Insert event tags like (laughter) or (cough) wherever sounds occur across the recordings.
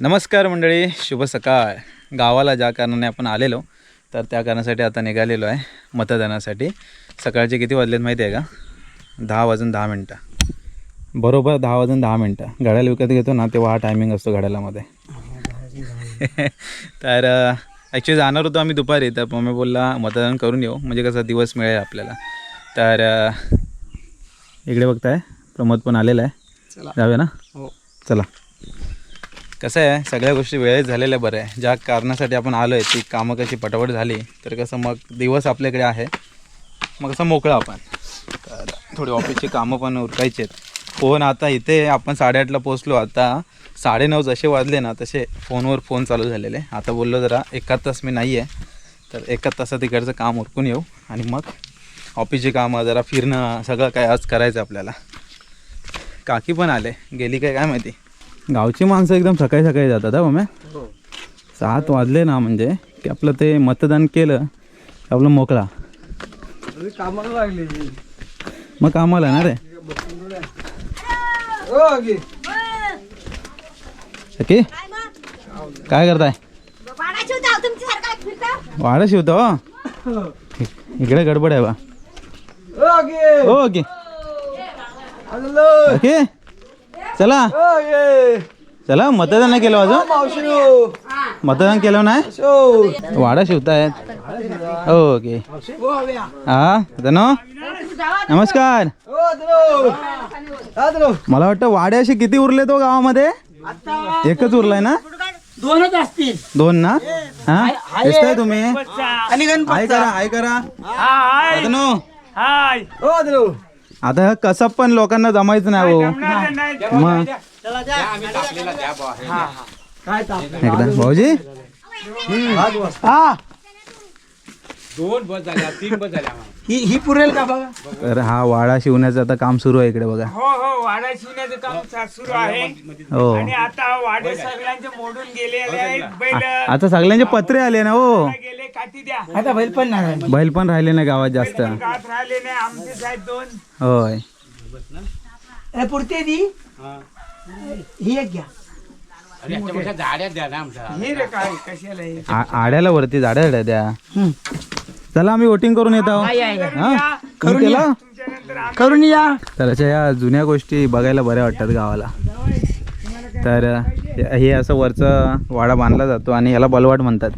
नमस्कार मंडळी शुभ सकाळ. गावाला ज्या कारणाने आपण आलेलो तर त्या कारणासाठी आता निघालेलो आहे मतदानासाठी. सकाळचे किती वाजलेत माहिती आहे का? दहा वाजून दहा मिनटं. बरोबर दहा वाजून दहा मिनटं. घड्याला विकत घेतो ना तेव्हा हा टायमिंग असतो घड्यालामध्ये (laughs) तर ॲक्च्युली जाणार होतो आम्ही दुपारी तर मम्मी बोलला मतदान करून येऊ. म्हणजे कसा दिवस मिळेल आपल्याला. तर इकडे बघताय प्रमोद पण आलेला आहे. जाऊया ना? हो. चला. कसं आहे सगळ्या गोष्टी वेळेत झालेल्या बरं आहे. ज्या कारणासाठी आपण आलो आहे ती कामं कशी पटापट झाली तर कसं मग दिवस आपल्याकडे आहे. मग कसं मोकळं आपण. तर थोडी ऑफिसची कामं पण उरकायची आहेत. फोन आता इथे आपण साडेआठला पोचलो आता साडेनऊ जसे वाजले ना तसे फोनवर फोन चालू झालेले. आता बोललो जरा एकाच तास मी नाही आहे तर एकाच तासात इकडचं काम उरकून येऊ. आणि मग ऑफिसची कामं जरा फिरणं सगळं काय आज करायचं आपल्याला. काकी पण आले. गेली काय काय माहिती? गावची माणसं एकदम सकाळी सकाळी जातात हा मम्या हो. सात वाजले ना म्हणजे की आपलं ते मतदान केलं आपलं मोकळा. कामाला लागले मग कामाला ना रे हो काय करताय? वाडा शिवतो हो? इकडे गडबड आहे बा. हो हो ओके हॅलो. ओके चला. हो चला मतदान नाही केलं अजून? मावशी मतदान केलं नाही? शो वाडा शिवतायत. हो ओके. हो हा धनो. नमस्कार. हो मला वाटतं वाड्याशी किती उरले तो गावामध्ये? एकच उरलाय ना? दोनच असतील. दोन ना? हा? दिसताय तुम्ही? आणि हाय करा हाय करा. धनो. हो आदरो आता हा कसं पण लोकांना जमायचं नाही हो मग काय ताप एकदा भाऊजी. हा. ही ही पुरेल का बघा? तर हा वाडा शिवण्याचं आता काम सुरू आहे इकडे बघा. हो हो वाडा शिवण्याचं काम चा- सुरू आहे. हो. आणि आता वाडे सगळ्यांचे मोडून गेलेले आहेत बैल आता सगळ्यांचे पत्रे आले ना हो. गेले काठी द्या. आता बैल पण नाही बैल पण राहिले ना गावात जास्त. राहिले नाही. आमचे दोन. होय. ए, पुरते दी. ही. एक घ्या. हे रे काय कशाला हे? आ- आड्याला वरती झाड्या झाड्या द्या. चला आम्ही वोटिंग करून येत आहोत. हा? केलं? आम्ही करून या. तर अशा या जुन्या गोष्टी बघायला बऱ्या वाटतात गावाला. तर हे- हे असं वरचं वाडा बांधला जातो आणि याला बलवाट म्हणतात.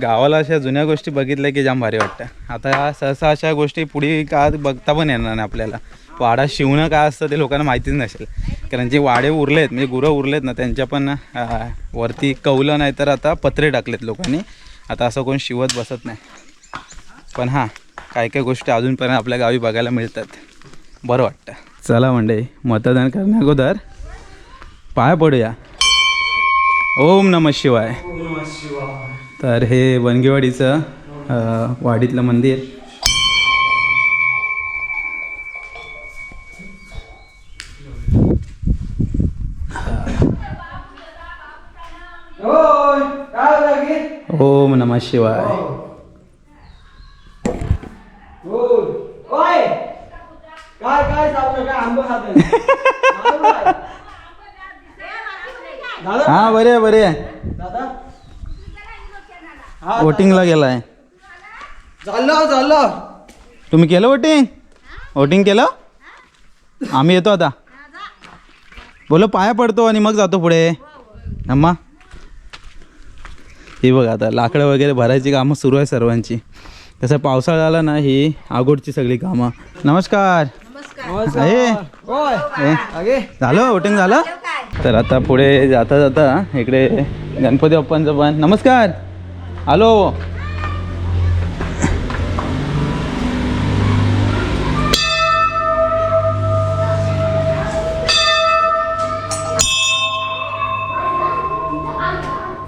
गावाला अशा जुन्या गोष्टी बघितल्या की जाम भारी वाटतं. आता सहसा अशा गोष्टी पुढे का बघता पण येणार नाही आपल्याला. वाडा शिवणं काय असतं ते लोकांना माहितीच नसेल. कारण जे वाडे उरलेत म्हणजे गुरं उरलेत ना त्यांच्या पण वरती कौलं नाही तर आता पत्रे टाकलेत लोकांनी. आता असं कोण शिवत बसत नाही. पण हां काय काय गोष्टी अजूनपर्यंत आपल्या गावी बघायला मिळतात. बरं वाटतं. चला म्हणजे मतदान करण्या अगोदर पाय पडूया. ओम नम शिवाय. तर हे वनगेवाडीचं वाडीतलं मंदिर. ओम नम शिवाय होय ओय काय काय चालू काय आंबा खात दादा हां बरे आहे बरे वोटिंगला गेलाय. झालं झालं. तुम्ही केलं वोटिंग? वोटिंग केलं? आम्ही येतो आता. बोलो पाया पडतो आणि मग जातो पुढे. अम्मा. ही बघा आता लाकडं वगैरे भरायची कामं सुरू आहे सर्वांची. कसं पावसाळा आला ना ही आगोडची सगळी कामं. नमस्कार. झालं वोटिंग झालं? तर आता पुढे जाता जाता इकडे गणपती बाप्पांचं पण. नमस्कार! हॅलो!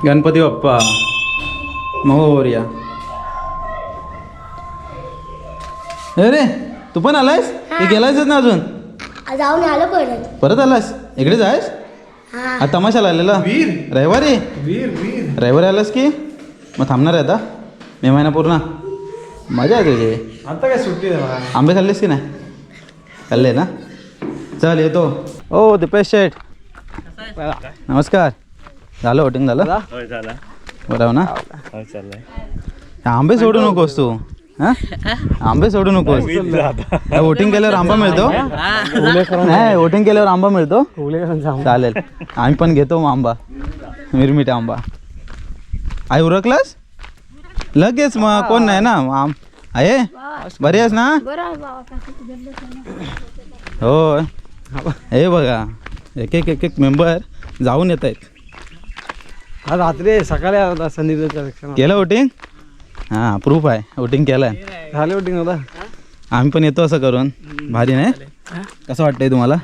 गणपती बाप्पा. मोर्या. अरे तू पण आलायस? ते गेलायसच ना अजून? जाऊन आलो परत. परत आलास इकडे जायस? हा. तमाशाला आलेला? रविवारी? वीर वीर. रविवारी आलास की? मग थांबणार आहे आता? मे महिना पूर्ण. मजा आहे तुझी. आता काय सुट्टी आहे आंबे खाल्लेस की नाही? खाल्ले ना? चल येतो. ओ दिपेश शेठ. नमस्कार. झालं वोटिंग झालं? होय झाला. बरोबर ना? चाललाय. आंबे सोडू नकोस तू. आंबे सोडू नकोस वोटिंग केल्यावर आंबा मिळतो? नाही वोटिंग केल्यावर आंबा मिळतो? चालेल. आम्ही पण घेतो मग आंबा. मिरमिटा आंबा. आई उरकलास? लगेच मग कोण नाही ना? आहे बरी आहेस ना? होय. हे बघा एक एक एक एक मेंबर जाऊन येत आहेत हा रात्री आहे, सकाळी केलं वोटिंग हां प्रूफ आहे. वोटिंग केलं आहे झाले वोटिंग होता आम्ही पण येतो असं करून. भारी नाही? कसं वाटतंय तुम्हाला?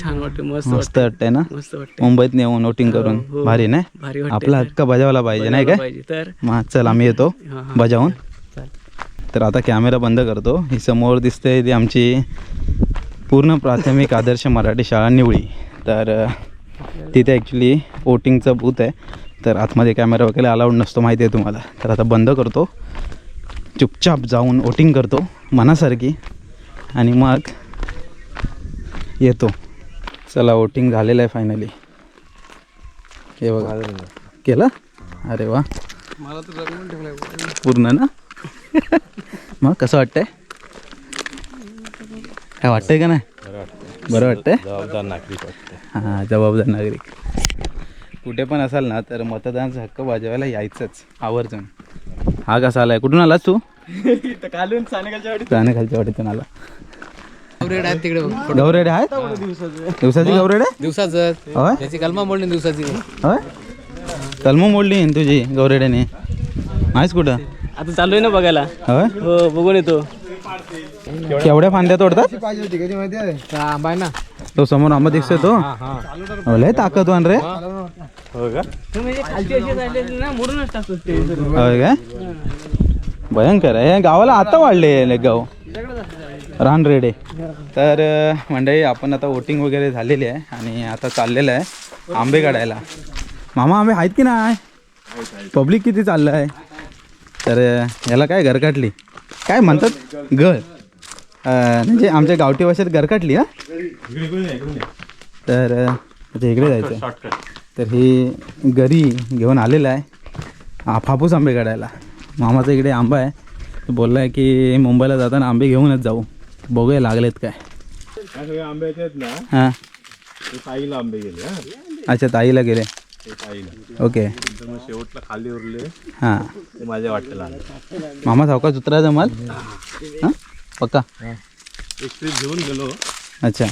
छान वाटतं मस्त वाटतंय ना? मस्त वाटतं मुंबईत नेऊन वोटिंग करून. भारी नाही? आपला हक्क बजावला पाहिजे नाही काय? मग चल आम्ही येतो. बजावून. तर आता कॅमेरा बंद करतो. ही समोर दिसते ती आमची पूर्ण प्राथमिक आदर्श मराठी शाळा निवळी. तर तिथे ॲक्च्युली वोटिंगचं बूथ आहे. तर आतमध्ये कॅमेरा वगैरे अलाउड नसतो माहिती आहे तुम्हाला. तर आता बंद करतो. चुपचाप जाऊन वोटिंग करतो मनासारखी. आणि मग येतो. चला वोटिंग झालेलं आहे फायनली हे बघा. केलं? अरे वा. पूर्ण ना? मग कसं वाटतंय? काय वाटतंय का नाही? बरं वाटतंय. जबाबदार नागरिक हां जबाबदार नागरिक. कुठे पण असाल ना तर मतदानाचा हक्क बजावायला यायचंच. आवर्जून. हा कसा आलाय? कुठून आलास तू? कालून सानेगालच्या वाडीत जाणे खालच्या वाटीतून आला. गौरेड आहेत तिकडे. गौरेडे आहेत? दिवसाची गौरेडे दिवसाचं. होय? त्याची कलमा मोडली दिवसाची. होय? तलमू मोडली ना तुझी गौरेड्याने आहेस कुठं? आता चालू आहे ना बघायला. होय? हो बघून येतो. केवढ्या फांद्या तोडतात? पाहिजे होती कधी माहिती आहे आंबा आहे ना. तो समोर आंबा दिसतोय तो. हो, लय ताकदवान रे. होय ते. होय काय भयंकर आहे. हे गावाला आता वाढले गाव. रान रेडे. तर मंडळी आपण आता वोटिंग वगैरे झालेली आहे आणि आता चाललेलं आहे आंबे काढायला. मामा आंबे आहेत की नाही? पब्लिक किती चाललं आहे तर याला काय घरकाटली? काय म्हणतात? घर म्हणजे आमच्या गावठी भाषेत घरकाटली हा? तर इकडे जायचं तर ही घरी घेऊन आलेला आहे. हा हापूस आंबे काढायला. मामाचा इकडे आंबा आहे. तो बोलला आहे की मुंबईला जाताना आंबे घेऊनच जाऊ. बघूया लागलेत काय. हा आंबे आहेत ना? हां. ते ताईला आंबे गेले हा? अच्छा ताईला गेले. ओके. शेवटला खाली उरले. हां. ते माझ्या वाटेला आले. मामा सावकाश उतरायचा मल? हां? पक्का? एक ट्रिप घेऊन गेलो. अच्छा.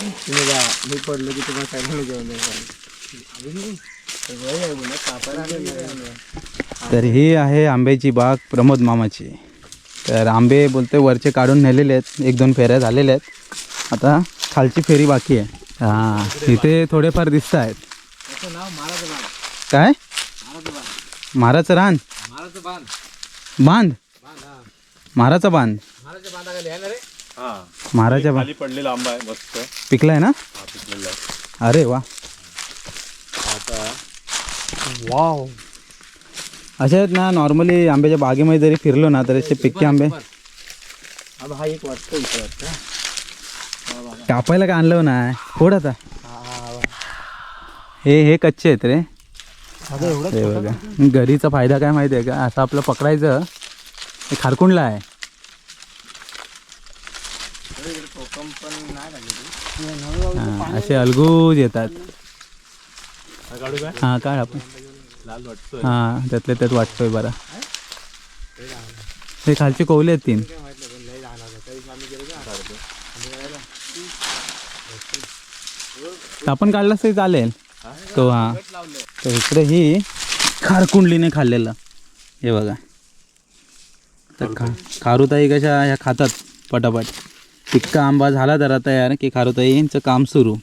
तुम्ही जा मी पडलो की तुम्हाला घेऊन तर ही आहे आंब्याची बाग प्रमोद मामाची. तर आंबे बोलते वरचे काढून नेलेले आहेत. एक दोन फेऱ्या झालेल्या आहेत. आता खालची फेरी बाकी आहे. हां इथे थोडेफार दिसत आहेत. काय? माराचं रान? बांध माराचा बांध. हा. माराच्या बांध. खाली पडलेला आंबा आहे मस्त. पिकलाय ना? हा अरे वा. आता वाव. असे आहेत ना नॉर्मली आंब्याच्या बागेमध्ये जरी फिरलो ना तर असे पिक्के आंबे. हा एक वाटतं इथं वाटतं. कापायला का आणलं ना? फोड आता. हे हे कच्चे आहेत रे. हे बघा. घरीचा फायदा काय माहिती आहे का? असं आपलं पकडायचं हे खारकुंडला आहे. हा, असे अलगूज येतात. हा काढू हा आपण. हा त्यातल्या त्यात वाटतोय बरा. हे खालचे कोवले आहेत तीन. आपण काढलास तरी चालेल. तो हा. तर इकडे ही खारकुंडलीने खाल्लेलं. हे बघा. तर खा खारुताई कशा ह्या खातात पटापट. तिक्का आंबा झाला जरा तयार की खारुताईंचं काम सुरू?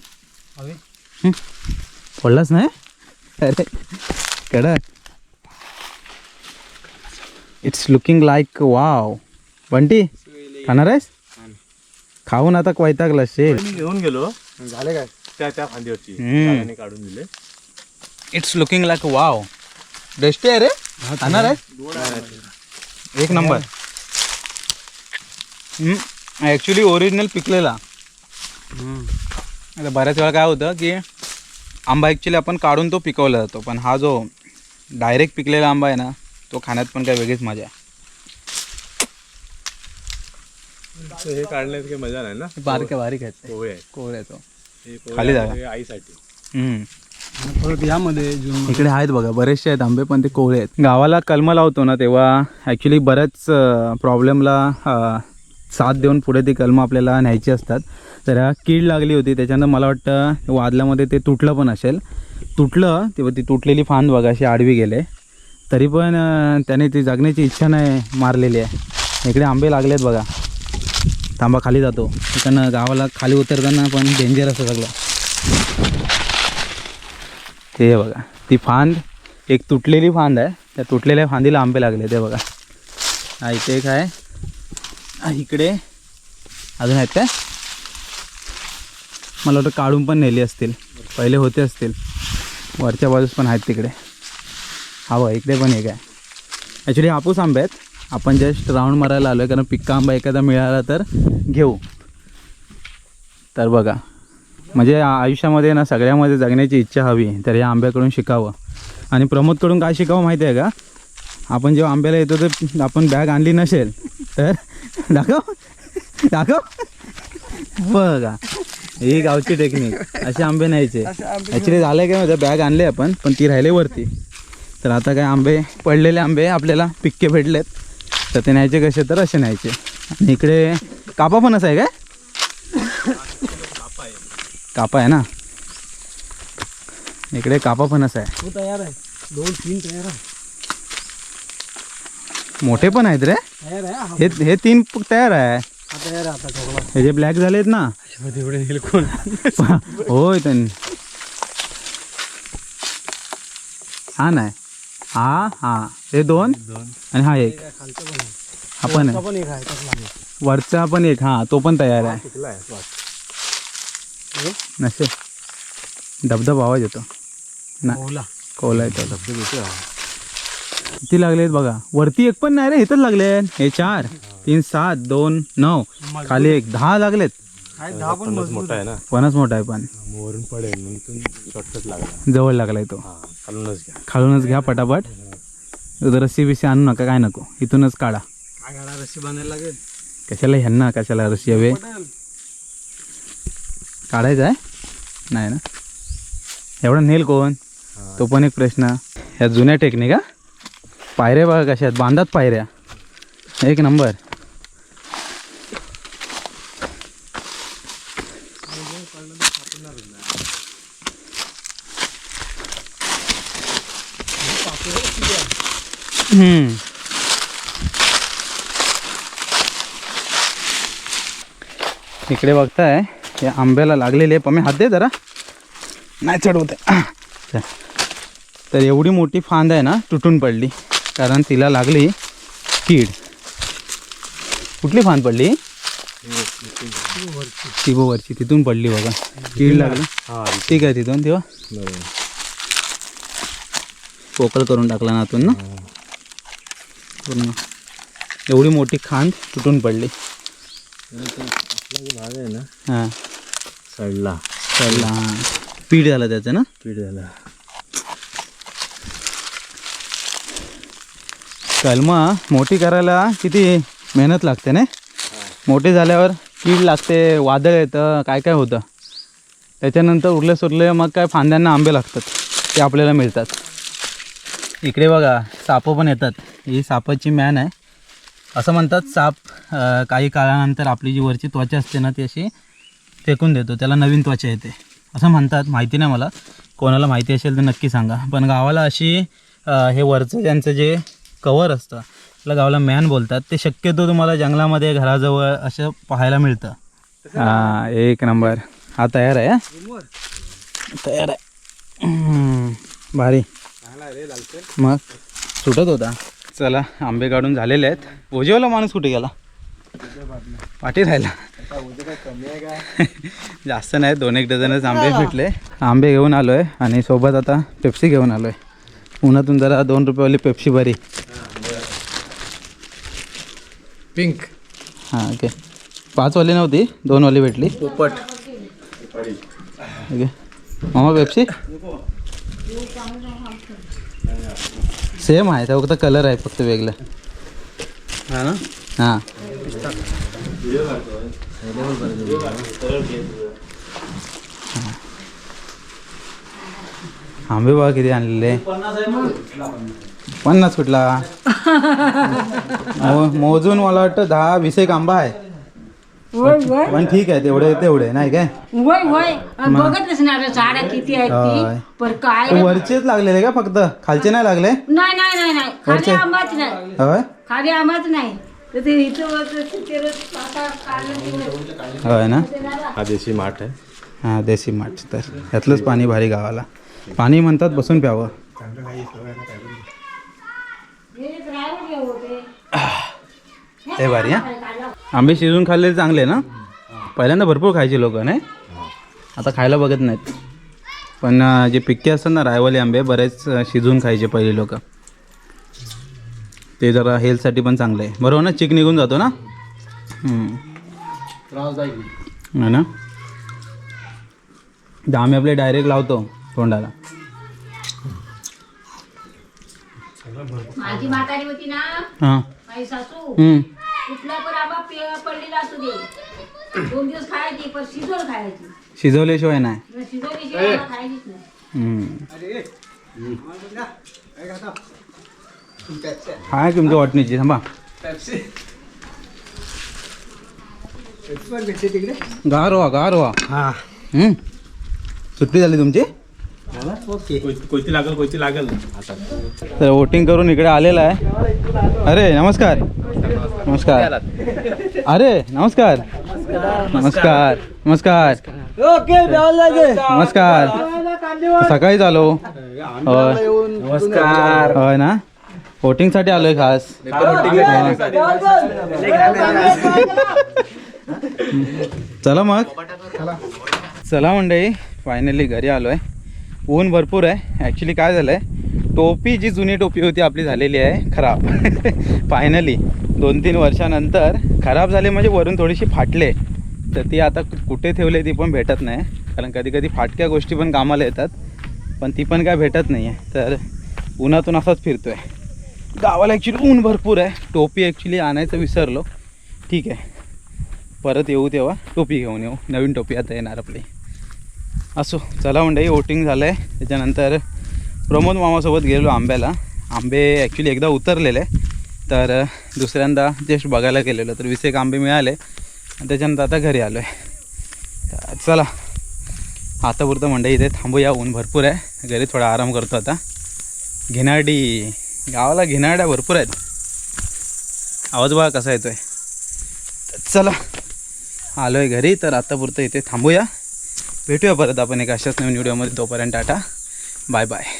फोडलाच नाही? अरे कडक. It's looking like wow Bunty खाणार आहेस? खाऊन आता वैतागला शेल घेऊन गेलो. झाले काय? त्या त्या फांदीवरची. काढून दिले. It's looking like wow tasty आहे रे खाणार आहे एक नंबर ॲक्च्युली ओरिजिनल पिकलेला आता बऱ्याच वेळा काय होतं की आंबा ॲक्च्युली आपण काढून तो पिकवला जातो पण हा जो डायरेक्ट पिकलेला आंबा आहे ना तो खाण्यात पण काय वेगळीच मजा आहे. हे काढण्यात काही मजा नाही ना? बारीक बारीक आहेत कोवळे कोवळे तो. हे खाली जागा. आईसाठी. परत यामध्ये जून इकडे आहेत बघा बरेचसे आहेत आंबे पण ते कोवळे आहेत. गावाला कलम लावतो ना तेव्हा ॲक्च्युली बऱ्याच प्रॉब्लेमला साथ देऊन पुढे ती कलमं आपल्याला न्यायची असतात. तर कीड लागली होती त्याच्यानं मला वाटतं वादल्यामध्ये ते तुटलं पण असेल. तुटलं तेव्हा ती तुटलेली फांद बघा अशी आडवी गेले. तरी पण त्याने ती जगण्याची इच्छा नाही मारलेली आहे. इकडे आंबे लागलेत बघा. थांबा खाली जातो. तिकडनं गावाला खाली उतरताना पण डेंजर असं सगळं. ते बघा. ती फांद एक तुटलेली फांद आहे. त्या तुटलेल्या फांदीला आंबे लागले ते बघा. हा इथे एक आहे. इकडे. अजून आहेत काय? मला वाटतं काढून पण नेली असतील. पहिले होते असतील. वरच्या बाजूस पण आहेत तिकडे. हा बघा इकडे पण एक आहे. ॲक्च्युली हापूस आंबे आहेत. आपण जस्ट राऊंड मारायला आलो आहे कारण पिक्का आंबा एखादा मिळाला तर घेऊ. तर बघा. म्हणजे आयुष्यामध्ये ना सगळ्यामध्ये जगण्याची इच्छा हवी तर या आंब्याकडून शिकावं. आणि प्रमोदकडून काय शिकावं माहिती आहे का? आपण जेव्हा आंब्याला येतो तर आपण बॅग आणली नसेल तर (laughs) दाखव. दाखव. बघा. ही गावची टेक्निक असे आंबे न्यायचे. ॲक्च्युली झालं काय माहिती बॅग आणले आपण पण ती राहिले वरती. तर आता काय आंबे पडलेले आंबे आपल्याला पिक्के भेटलेत. तर ते न्यायचे कसे तर असे न्यायचे. आणि इकडे कापा पण असं आहे काय? कापा आहे ना. इकडे कापा फणस आहे. तो तयार आहे. दोन तीन तयार आहे. मोठे पण आहेत रे. तयार आहे हा. हे हे तीन तयार आहे. हा तयार आहे आता ठोकला हे जे ब्लॅक झालेत ना. एवढे नेल कोण (laughs) होय त्यांनी हा नाही. हा हा. हे दोन आणि हा एक. पण हा पण वरचा पण एक पण हा तो पण तयार आहे. नसे. धबधब आवाज येतो. ओला. कोला येतो. किती लागलेत बघा. वरती एक पण नाही रे इथंच लागलेत हे चार तीन सात दोन नऊ. खाली एक. दहा लागलेत. काय दहा पण फणस मजबूत मोठा आहे ना? पणच मोठा आहे पण. वरून पडेल म्हणून इथून शॉर्टकट लागला. जवळ लागलाय तो. हा खालूनच घ्या. खालूनच घ्या पटापट. उद्या रस्सी बिस्सी आणू नका काय नको. इथूनच काढा. रस्सी बांधायला लागेल? कशाला ह्यांना कशाला रस्सी हवे? काढायचं आहे? नाही ना? एवढा नेल कोण? तो पण एक प्रश्न. ह्या जुन्या टेक्निक हा? पायऱ्या बघा कशा आहेत. बांधात पायऱ्या. एक नंबर. इकडे बघताय. या आंब्याला लागलेले पण मी हात दे जरा. नाही चढवत आहे. तर एवढी मोठी फांद आहे ना तुटून पडली. कारण तिला लागली कीड. कुठली फांद पडली? वरची तिथून पडली बघा. कीड लागली. हा. ठीक आहे तिथून तेव्हा पोकळ करून टाकला ना आतून ना? पूर्ण. एवढी मोठी खांद तुटून पडली. भाग आहे ना. हां. सडला. हां पीठ झालं त्याचं ना? पीठ झाला. कलमा मोठी करायला किती मेहनत लागते ना? मोठी झाल्यावर कीड लागते वादळ येतं काय काय होतं? त्याच्यानंतर उरले सुरले मग काय फांद्यांना आंबे लागतात. ते आपल्याला मिळतात. इकडे बघा सापं पण येतात. ही सापाची मॅन आहे. असं म्हणतात साप काही काळानंतर आपली जी वरची त्वचा असते ना ती अशी फेकून देतो. त्याला नवीन त्वचा येते. असं म्हणतात. माहिती नाही मला. कोणाला माहिती असेल तर नक्की सांगा. पण गावाला अशी हे वरचं त्यांचं जे कवर असतं त्याला गावाला मॅन बोलतात. ते शक्यतो तुम्हाला जंगलामध्ये घराजवळ असं पाहायला मिळतं. हां एक नंबर. हा तयार आहे हा? तयार आहे. भारी. मग? सुटत होता. चला आंबे काढून झालेले आहेत. ओजेवाला माणूस कुठे गेला? पाठी राहिला. (laughs) जास्त नाही दोन एक डझनच आंबे भेटले. आंबे घेऊन आलो आहे आणि सोबत आता पेप्सी घेऊन आलो आहे उन्हातून जरा दोन रुपयेवाली पेप्सी बरी. पिंक. हां ओके. पाचवाली नव्हती दोनवाली भेटली. पोपट. ओके. मामा पेप्सी? सेम आहे त्या फक्त कलर आहे फक्त वेगळं. हा ना? हां. आंबे बघा किती आणलेले. पन्नास कुठला? (laughs) मो- मोजून मला वाटतं दहा वीस एक आंबा आहे. पण ठीक आहे तेवढे तेवढे नाही काय? होय होय बघतच ना रे झाडं किती आहेत होय. ती पण काय ते रे? वरचेच लागलेले का फक्त? खालचे नाही लागले? नाही नाही नाही नाही? खाली आंबाच नाही. होय? खाली आंबाच नाही. तर ते इथं नाही. होय ना? हा देशी माठ आहे. हां देशी माठ तर. ह्यातलंच पाणी भारी गावाला. पाणी म्हणतात बसून प्यावं (clears throat) हे driver जे होते. ते भारी हा? आंबे शिजून खाल्लेले चांगले ना? पहिल्यांदा भरपूर खायचे लोक नाही? आता खायला बघत नाहीत. पण जे पिक्के असतात ना रायवाली आंबे बरेच शिजून खायचे पहिले लोक. ते जरा हेल्थसाठी पण चांगलं आहे. बरोबर ना? चिक निघून जातो ना. है ना? दामे आपले डायरेक्ट लावतो तोंडाला. माझी म्हातारी होती ना? हां. माझी सासू. कुठला पण आंबा पे- पडलेला असू दे. दोन दिवस खायची पण शिजवून खायची. शिजवल्याशिवाय नाही. शिजवल्याशिवाय आंबा खायचीच नाही. हम्म. हाय तुमच्या वाटणीची थांबा. गार व्हा गार व्हा. हा. हम्म. सुट्टी झाली तुमची? कोयती लागल कोयती लागल. आता तर वोटिंग करून इकडे आलेला आहे. अरे नमस्कार. नमस्कार. अरे नमस्कार. नमस्कार. नमस्कार. नमस्कार. सकाळीच आलो. होय. नमस्कार. होय ना? वोटिंगसाठी आलोय खास. चला मग. चला मंडळी फायनली घरी आलो आहे ऊन भरपूर आहे. ॲक्च्युली काय झालं आहे टोपी जी जुनी टोपी होती आपली झालेली आहे. खराब. (laughs) फायनली दोन तीन वर्षानंतर खराब झाले म्हणजे वरून थोडीशी फाटले. तर ती आता कुठे ठेवले ती पण भेटत नाही. कारण कधी कधी फाटक्या गोष्टी पण कामाला येतात. पण ती पण काय भेटत नाही आहे तर उन्हातून असाच फिरतो आहे गावाला ॲक्च्युली ऊन भरपूर आहे. टोपी ॲक्च्युली आणायचं विसरलो. ठीक आहे. परत येऊ तेव्हा. टोपी घेऊन येऊ. नवीन टोपी आता येणार आपली. असो. चला मंडळी वोटिंग झालं आहे त्याच्यानंतर प्रमोद मामासोबत गेलो आंब्याला. आंबे ॲक्च्युली एकदा उतरलेले. तर दुसऱ्यांदा जस्ट बघायला गेलेलो तर वीस एक आंबे मिळाले. आणि त्याच्यानंतर आता घरी आलो आहे तर चला. आता पुरतं इथे थांबूया ऊन भरपूर आहे. घरी थोडा आराम करतो आता. घिनाडी. गावाला घेनाड्या भरपूर आहेत. आवाज बघा कसा येतो आहे चला. आलो आहे घरी तर आता पुरतं इथे थांबूया. भेटूया परत आपण एक अशाच नवीन व्हिडिओमध्ये. तोपर्यंत टाटा. Bye bye.